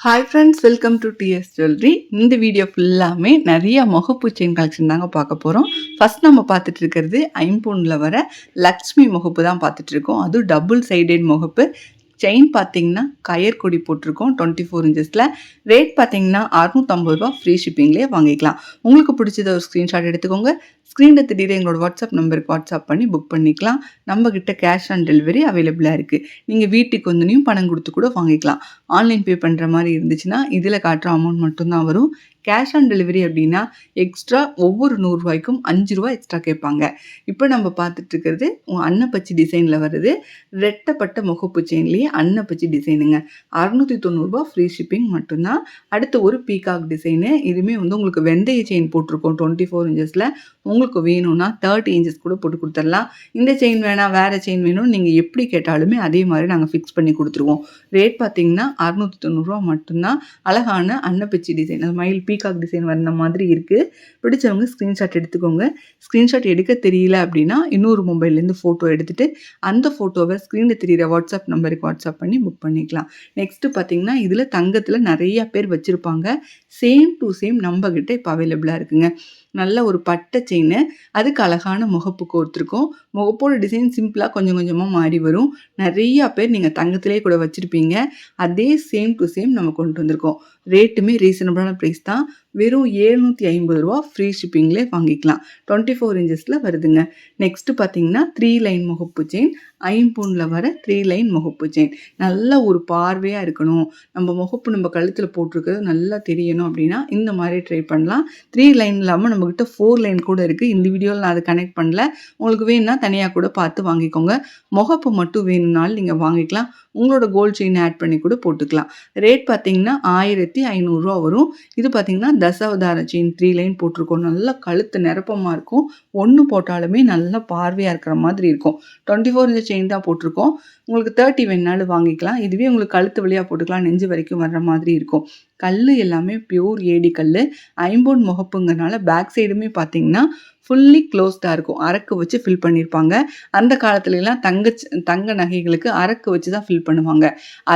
Hi friends welcome to DS jewellery இந்த video ஃபுல்லாமே நிறைய முகப்பு செயின் கலெக்ஷன் தாங்க பார்க்க போகிறோம் ஃபர்ஸ்ட் நம்ம பார்த்துட்டு இருக்கிறது ஐம்பூனில் வர லக்ஷ்மி முகப்பு தான் பார்த்துட்டு இருக்கோம். அதுவும் டபுள் சைடட் முகப்பு. செயின் பார்த்தீங்கன்னா கயர் கொடி போட்டிருக்கோம் டுவெண்ட்டி ஃபோர் இன்ச்சஸில். ரேட் பார்த்தீங்கன்னா அறுநூற்றம்பது ரூபா ஃப்ரீ ஷிப்பிங்லேயே வாங்கிக்கலாம். உங்களுக்கு பிடிச்சத ஒரு ஸ்க்ரீன்ஷாட் எடுத்துக்கோங்க. ஸ்க்ரீனில் திடீர் எங்களோட வாட்ஸ்அப் நம்பருக்கு வாட்ஸ்அப் பண்ணி புக் பண்ணிக்கலாம். நம்மக்கிட்ட கேஷ் ஆன் டெலிவரி அவைலபிளாக இருக்குது நீங்கள் வீட்டுக்கு வந்துனையும் பணம் கொடுத்து கூட வாங்கிக்கலாம். ஆன்லைன் பே பண்ணுற மாதிரி இருந்துச்சுன்னா இதில் காட்டுற அமௌண்ட் மட்டும்தான் வரும். கேஷ் ஆன் டெலிவரி அப்படின்னா எக்ஸ்ட்ரா ஒவ்வொரு நூறுரூவாய்க்கும் அஞ்சு ரூபா எக்ஸ்ட்ரா கேட்பாங்க. இப்போ நம்ம பார்த்துட்ருக்கிறது உங்கள் அன்னப்பச்சி டிசைனில் வருது. ரெட்டப்பட்ட முகப்பு செயின்லேயே அன்னப்பச்சி டிசைனுங்க அறநூற்றி தொண்ணூறுரூவா ஃப்ரீ ஷிப்பிங் மட்டும்தான். அடுத்து ஒரு பீகாக் டிசைனு இதுவுமே வந்து உங்களுக்கு வெந்தய செயின் போட்டிருக்கோம். டுவெண்ட்டி ஃபோர் இன்ச்சஸில் உங்களுக்கு வேணும்னா தேர்ட்டி இன்ச்சஸ் கூட போட்டு கொடுத்துடலாம். இந்த செயின் வேணாம் வேறு செயின் வேணும்னு நீங்கள் எப்படி கேட்டாலுமே அதே மாதிரி நாங்கள் ஃபிக்ஸ் பண்ணி கொடுத்துருவோம். ரேட் பார்த்தீங்கன்னா அறநூற்றி தொண்ணூறுரூவா மட்டும்தான். அழகான அன்னப்பச்சி டிசைன் அது மயில் பீகாக் டிசைன் வந்த மாதிரி இருக்குது பிடிச்சவங்க ஸ்க்ரீன்ஷாட் எடுத்துக்கோங்க. ஸ்க்ரீன்ஷாட் எடுக்க தெரியல அப்படின்னா இன்னொரு மொபைல்லேருந்து ஃபோட்டோ எடுத்துகிட்டு அந்த ஃபோட்டோவை ஸ்க்ரீனில் தெரியிற வாட்ஸ்அப் நம்பருக்கு வாட்ஸ்அப் பண்ணி புக் பண்ணிக்கலாம். நெக்ஸ்ட்டு பார்த்தீங்கன்னா இதில் தங்கத்தில் நிறையா பேர் வச்சுருப்பாங்க. சேம் டு சேம் நம்மக்கிட்ட இப்போ அவைலபிளாக இருக்குங்க. நல்ல ஒரு பட்டை செயின் அதுக்கு அழகான முகப்பு கோர்த்துருக்கோம் முகப்போட டிசைன் சிம்பிளாக கொஞ்சம் கொஞ்சமாக மாறி வரும். நிறையா பேர் நீங்கள் தங்கத்திலே கூட வச்சுருப்பீங்க. அதே சேம் டு சேம் நம்ம கொண்டு வந்திருக்கோம். ரேட்டுமே ரீசனபிளான ப்ரைஸ் தான். sonra வெறும் ஏழ்நூற்றி ஐம்பது ரூபா ஃப்ரீ ஷிப்பிங்லே வாங்கிக்கலாம். டுவெண்ட்டி ஃபோர் இன்ச்சஸில் வருதுங்க. நெக்ஸ்ட்டு பார்த்தீங்கன்னா த்ரீ லைன் முகப்பு செயின் ஐம்பூனில் வர த்ரீ லைன் முகப்பு செயின் நல்ல ஒரு பார்வையாக இருக்கணும். நம்ம முகப்பு நம்ம கழுத்தில் போட்டிருக்கிறது நல்லா தெரியணும் அப்படின்னா இந்த மாதிரி ட்ரை பண்ணலாம். த்ரீ லைன் இல்லாமல் நம்மக்கிட்ட ஃபோர் லைன் கூட இருக்குது இந்த வீடியோவில் நான் அதை கனெக்ட் பண்ணல. உங்களுக்கு வேணும்னா தனியாக கூட பார்த்து வாங்கிக்கோங்க. முகப்பு மட்டும் வேணும்னாலும் நீங்கள் வாங்கிக்கலாம். உங்களோட கோல்ட் செயின் ஆட் பண்ணி கூட போட்டுக்கலாம். ரேட் பார்த்தீங்கன்னா ஆயிரத்தி ஐநூறுரூவா வரும். இது பார்த்தீங்கன்னா தசாவதார செயின் த்ரீ லைன் போட்டிருக்கோம். நல்லா கழுத்து நிரப்பமாக இருக்கும். ஒன்று போட்டாலுமே நல்லா பார்வையாக இருக்கிற மாதிரி இருக்கும். டுவெண்ட்டி ஃபோர் இன்ச் செயின் தான் போட்டிருக்கோம். உங்களுக்கு தேர்ட்டி வேணாலும் வாங்கிக்கலாம். இதுவே உங்களுக்கு கழுத்து வழியாக போட்டுக்கலாம். நெஞ்சு வரைக்கும் வர்ற மாதிரி இருக்கும். கல் எல்லாமே பியூர் ஏடி கல் ஐம்பொன் முகப்புங்கிறனால பேக் சைடுமே பார்த்தீங்கன்னா ஃபுல்லி க்ளோஸ்டாக இருக்கும். அரக்கு வச்சு ஃபில் பண்ணியிருப்பாங்க அந்த காலத்துலலாம் தங்க தங்க நகைகளுக்கு அரக்கு வச்சு தான் ஃபில் பண்ணுவாங்க.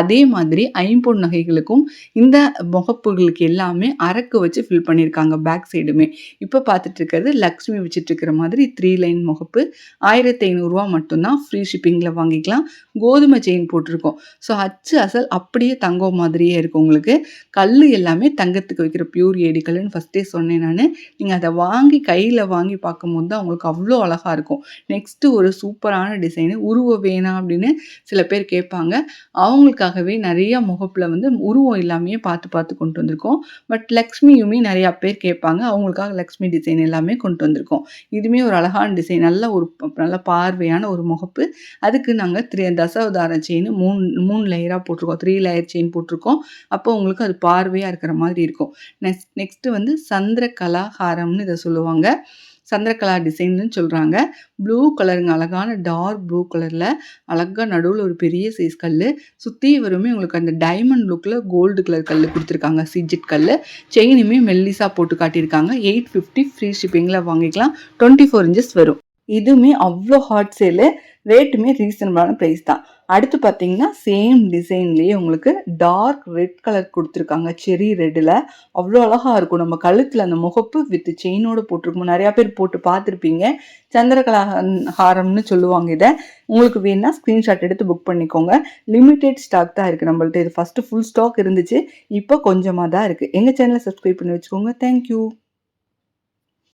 அதே மாதிரி ஐம்பொன் நகைகளுக்கும் இந்த முகப்புகளுக்கு எல்லாமே அரக்கு வச்சு ஃபில் பண்ணியிருக்காங்க பேக் சைடுமே இப்போ பார்த்துட்டு இருக்கிறது லக்ஷ்மி வச்சுட்டு இருக்கிற மாதிரி த்ரீ லைன் முகப்பு. ஆயிரத்தி ஐநூறுரூவா மட்டும்தான் ஃப்ரீ ஷிப்பிங்கில் வாங்கிக்கலாம். கோதுமை செயின் போட்டிருக்கோம். ஸோ அச்சு அசல் அப்படியே தங்கம் மாதிரியே இருக்கும் உங்களுக்கு. கல் எல்லாமே தங்கத்துக்கு வைக்கிற பியூர் ஏடிக்கல்னு ஃபஸ்ட்டே சொன்னேன் நான். நீங்கள் அதை வாங்கி கையில் வாங்கி பார்க்கும்போது தான் அவங்களுக்கு அவ்வளோ அழகாக இருக்கும். நெக்ஸ்ட்டு ஒரு சூப்பரான டிசைனு உருவ வேணாம் அப்படின்னு சில பேர் கேட்பாங்க. அவங்களுக்காகவே நிறையா முகப்பில் வந்து உருவம் இல்லாமையே பார்த்து பார்த்து கொண்டு வந்திருக்கோம். பட் லக்ஷ்மியுமே நிறையா பேர் கேட்பாங்க. அவங்களுக்காக லக்ஷ்மி டிசைன் எல்லாமே கொண்டு வந்திருக்கோம். இதுவுமே ஒரு அழகான டிசைன் நல்ல ஒரு நல்ல பார்வையான ஒரு முகப்பு. அதுக்கு நாங்கள் த்ரீ தசாவதார செயின் மூணு மூணு லேயராக போட்டிருக்கோம். த்ரீ லேயர் செயின் போட்டிருக்கோம். அப்போ உங்களுக்கு அது பார்வையாக இருக்கிற மாதிரி இருக்கும். நெக்ஸ்ட் நெக்ஸ்ட்டு வந்து சந்திர கலாகாரம்னு இதை சொல்லுவாங்க. சந்திரகலா டிசைன்னு சொல்கிறாங்க ப்ளூ கலருங்க அழகான டார்க் ப்ளூ கலரில் அழகாக நடுவில் ஒரு பெரிய சைஸ் கல் சுற்றி வருமே உங்களுக்கு அந்த டைமண்ட் லுக்கில் கோல்டு கலர் கல் கொடுத்துருக்காங்க சிஜிட் கல் செயினுமே மெல்லிஸாக போட்டு காட்டியிருக்காங்க. எயிட் ஃபிஃப்டி ஃப்ரீ ஷிப்பிங்கில் வாங்கிக்கலாம். டுவெண்ட்டி ஃபோர் இன்ச்சஸ் வரும். இதுவுமே அவ்வளோ ஹாட் சேலு ரேட்டுமே ரீசனபிளான ப்ரைஸ் தான். அடுத்து பார்த்தீங்கன்னா சேம் டிசைன்லேயே உங்களுக்கு டார்க் ரெட் கலர் கொடுத்துருக்காங்க. செரி ரெட்டில் அவ்வளோ அழகாக இருக்கும். நம்ம கழுத்தில் அந்த முகப்பு வித் செயினோடு போட்டிருக்கோம் நிறையா பேர் போட்டு பார்த்துருப்பீங்க. சந்திரகலா ஹாரம்னு சொல்லுவாங்க இதை. உங்களுக்கு வேணால் ஸ்க்ரீன்ஷாட் எடுத்து புக் பண்ணிக்கோங்க. லிமிடெட் ஸ்டாக் தான் இருக்குது நம்மள்ட்ட. இது ஃபஸ்ட்டு ஃபுல் ஸ்டாக் இருந்துச்சு. இப்போ கொஞ்சமாக தான் இருக்குது எங்கள் சேனலை சப்ஸ்கிரைப் பண்ணி வச்சுக்கோங்க. தேங்க்யூ